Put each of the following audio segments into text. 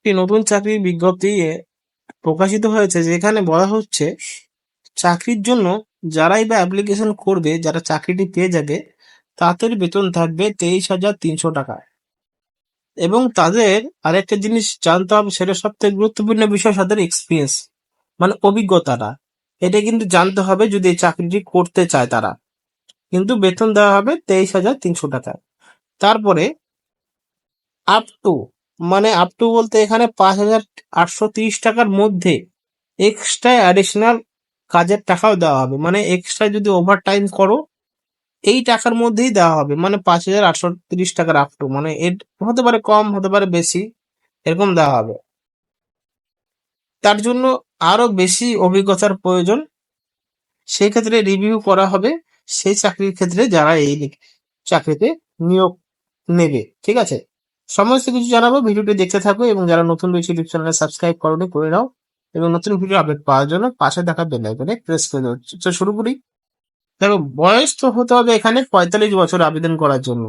একটি নতুন চাকরির বিজ্ঞপ্তি প্রকাশিত হয়েছে যেখানে বলা হচ্ছে, চাকরির জন্য যারাই বা অ্যাপ্লিকেশন করবে, যারা চাকরিটি পেয়ে যাবে, তাদের বেতন থাকবে তেইশ হাজার তিনশো টাকা। এবং তাদের আরেকটা জিনিস জানতে হবে সেটা সবথেকে গুরুত্বপূর্ণ বিষয়, তাদের এক্সপিরিয়েন্স মানে অভিজ্ঞতাটা। এটা কিন্তু জানতে হবে যদি এই চাকরিটি করতে চায় তারা। কিন্তু বেতন দেওয়া হবে তেইশ হাজার তিনশো টাকা। তারপরে আপ টু মানে আপ টু বলতে এখানে পাঁচ হাজার আটশো তিরিশ টাকার মধ্যে এক্সট্রা অ্যাডিশনাল কাজের টাকাও দেওয়া হবে। মানে এক্সট্রা যদি ওভার টাইম করো, এই টাকার মধ্যেই দেওয়া হবে। মানে পাঁচ হাজার আটশো তিরিশ টাকার আপ টু মানে এর হতে পারে কম, হতে পারে বেশি, এরকম দেওয়া হবে। তার জন্য আরও বেশি অভিজ্ঞতার প্রয়োজন। সেই ক্ষেত্রে রিভিউ করা হবে। সেই চাকরির ক্ষেত্রে যারা এই চাকরিতে নিয়োগ নেবে। ঠিক আছে? সমস্ত কিছু জানাব, ভিডিওটি দেখতে থাকো এবং যারা নতুন রয়েছে ইউটিউব চ্যানেলে সাবস্ক্রাইব করোনি, করে নাও এবং নতুন ভিডিও আপডেট পাওয়ার জন্য পাশে থাকা বেল আইকনে প্রেস করে দাও তো শুরু করি। দেখো, বয়স তো হতে হবে এখানে পঁয়তাল্লিশ বছর আবেদন করার জন্য।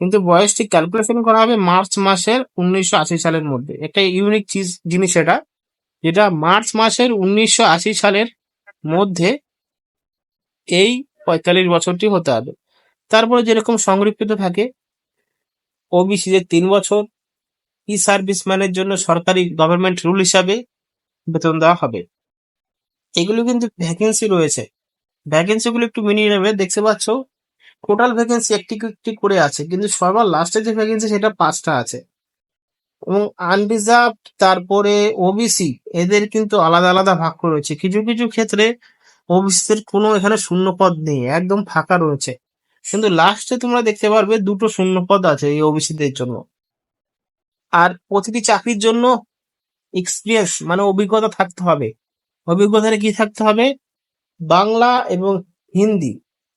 কিন্তু বয়সটি ক্যালকুলেশন করা হবে মার্চ মাসের উনিশশো আশি সালের মধ্যে। একটা ইউনিক চিজ, জিনিস এটা, যেটা মার্চ মাসের উনিশশো আশি সালের মধ্যে এই পঁয়তাল্লিশ বছরটি হতে হবে। তারপরে যেরকম সংরক্ষিত থাকে ওবিসি দের তিন বছর ই সার্ভিসম্যানের জন্য সরকারি গভর্নমেন্ট রুল হিসাবে বেতন দেওয়া হবে। এগুলো কিন্তু ভ্যাকেন্সি রয়েছে। ভ্যাকেন্সি গুলো একটু মিনিয়ে নেবে। দেখতে পাচ্ছ টোটাল ভ্যাকেন্সি একটি একটি করে আছে, কিন্তু সবার লাস্টে যে ভ্যাকেন্সি সেটা পাঁচটা আছে। এবং আনরিজার্ভ তারপরে ওবিসি, এদের কিন্তু আলাদা আলাদা ভাগ রয়েছে। কিছু কিছু ক্ষেত্রে ওবিসিদের কোনো এখানে শূন্য পদ নেই, একদম ফাঁকা রয়েছে। কিন্তু লাস্টে তোমরা দেখতে পারবে দুটো শূন্য পদ আছে এই ওবিসিদের জন্য। আর প্রতিটি চাকরির জন্য এক্সপিরিয়েন্স মানে অভিজ্ঞতা থাকতে হবে। অভিজ্ঞতাটা কি থাকতে হবে? বাংলা এবং হিন্দি,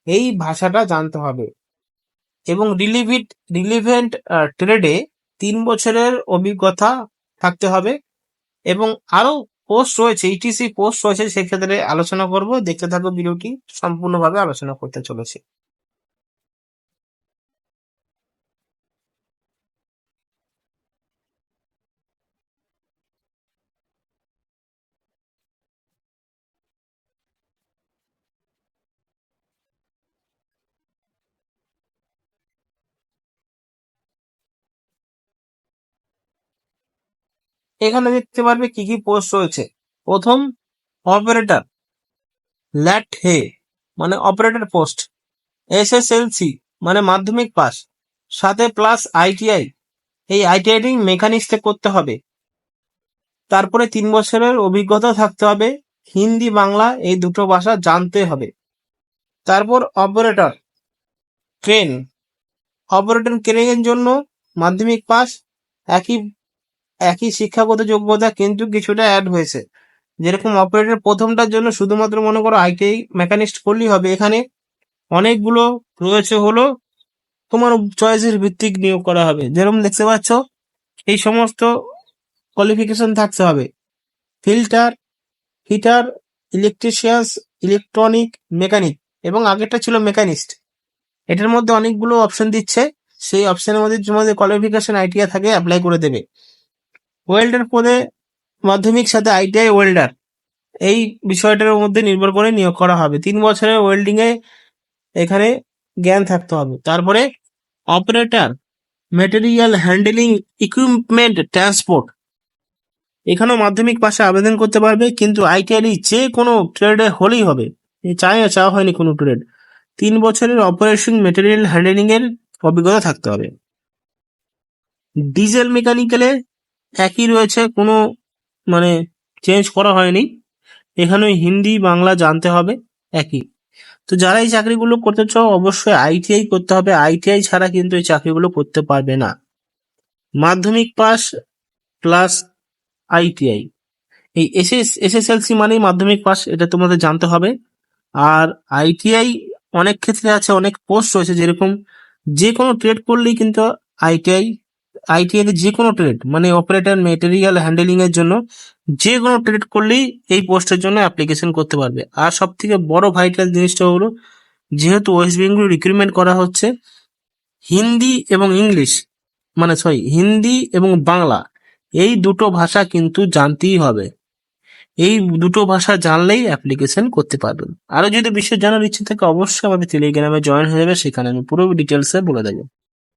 এই ভাষাটা জানতে হবে। এবং রিলিভিট রিলিভেন্ট ট্রেডে তিন বছরের অভিজ্ঞতা থাকতে হবে। এবং আরও পোস্ট রয়েছে ইটিসি পোস্ট রয়েছে, সেক্ষেত্রে আলোচনা করব। দেখতে থাকো ভিডিওটি, সম্পূর্ণভাবে আলোচনা করতে চলেছে। এখানে দেখতে পারবে কি কি পোস্ট রয়েছে। প্রথম অপারেটর ল্যাট হে মানে অপারেটর পোস্ট এসএসএলসি মানে মাধ্যমিক পাস সাথে প্লাস আইটিআই এই আইটিআইটি মেকানিক্সে করতে হবে। তারপরে তিন বছরের অভিজ্ঞতা থাকতে হবে, হিন্দি, বাংলা, এই দুটো ভাষা জানতে হবে। তারপর অপারেটর ট্রেন অপারেটর ট্রেনিং এর জন্য মাধ্যমিক পাস একই একই শিক্ষাগত যোগ্যতা কিন্তু কিছুটা অ্যাড হয়েছে। যেরকম অপারেটর প্রথমটার জন্য শুধুমাত্র মনে করো আইটিআই মেকানিস্ট করলেই হবে। এখানে অনেকগুলো রয়েছে হলো তোমার চয়েসের ভিত্তিক নিয়োগ করা হবে। যেরকম দেখতে পাচ্ছ, এই সমস্ত কোয়ালিফিকেশন থাকতে হবে। Filter heater electricians electronic mechanic এবং আগেরটা ছিল মেকানিস্ট এটার মধ্যে অনেকগুলো অপশন দিচ্ছে। সেই অপশনের মধ্যে তোমাদের কোয়ালিফিকেশন আইটিআই থাকে অ্যাপ্লাই করে দেবে। ওয়েল্ডার পদে মাধ্যমিক সাথে আইটিআই ওয়েল্ডার। এই বিষয়টার মধ্যে নির্ভর করে নিয়োগ করা হবে। তিন বছরের ওয়েল্ডিং এ এখানে জ্ঞান থাকতে হবে। তারপরে operator, material handling equipment, transport. এখানেও মাধ্যমিক পাশে আবেদন করতে পারবে, কিন্তু আইটিআই যে কোনো ট্রেডে হলেই হবে। চাই চাওয়া হয়নি কোনো ট্রেড তিন বছরের অপারেশন মেটেরিয়াল হ্যান্ডেলিং এর অভিজ্ঞতা থাকতে হবে। ডিজেল মেকানিক্যালে একই রয়েছে, কোনো মানে চেঞ্জ করা হয়নি। এখানে হিন্দি, বাংলা জানতে হবে, একই। তো যারা এই চাকরিগুলো করতে চাও, অবশ্যই আইটিআই করতে হবে। আইটিআই ছাড়া কিন্তু এই চাকরিগুলো করতে পারবে না। মাধ্যমিক পাস প্লাস আইটিআই এই এসএস, এসএসএলসি মানেই মাধ্যমিক পাস, এটা তোমাদের জানতে হবে। আর আইটিআই অনেক ক্ষেত্রে আছে, অনেক পোস্ট রয়েছে যেরকম যে কোনো ট্রেড করলেই কিন্তু আইটিআই আইটিআই যে কোনো ট্রেড মানে অপারেটর মেটেরিয়াল হ্যান্ডেলিং এর জন্য যে কোনো ট্রেড করলেই এই পোস্টের জন্য অ্যাপ্লিকেশন করতে পারবে। আর সব থেকে বড় ভাইটাল জিনিসটা হলো, যেহেতু ওয়েস্ট বেঙ্গল রিক্রুটমেন্ট করা হচ্ছে, হিন্দি এবং ইংলিশ মানে সরি হিন্দি এবং বাংলা, এই দুটো ভাষা কিন্তু জানতেই হবে। এই দুটো ভাষা জানলেই অ্যাপ্লিকেশন করতে পারবেন। আরও যদি বিশেষ জানার ইচ্ছে থাকে, অবশ্যই আমাদের টেলিগ্রামে জয়েন হয়ে যাবে, সেখানে আমি পুরো ডিটেলসে বলে দেবো।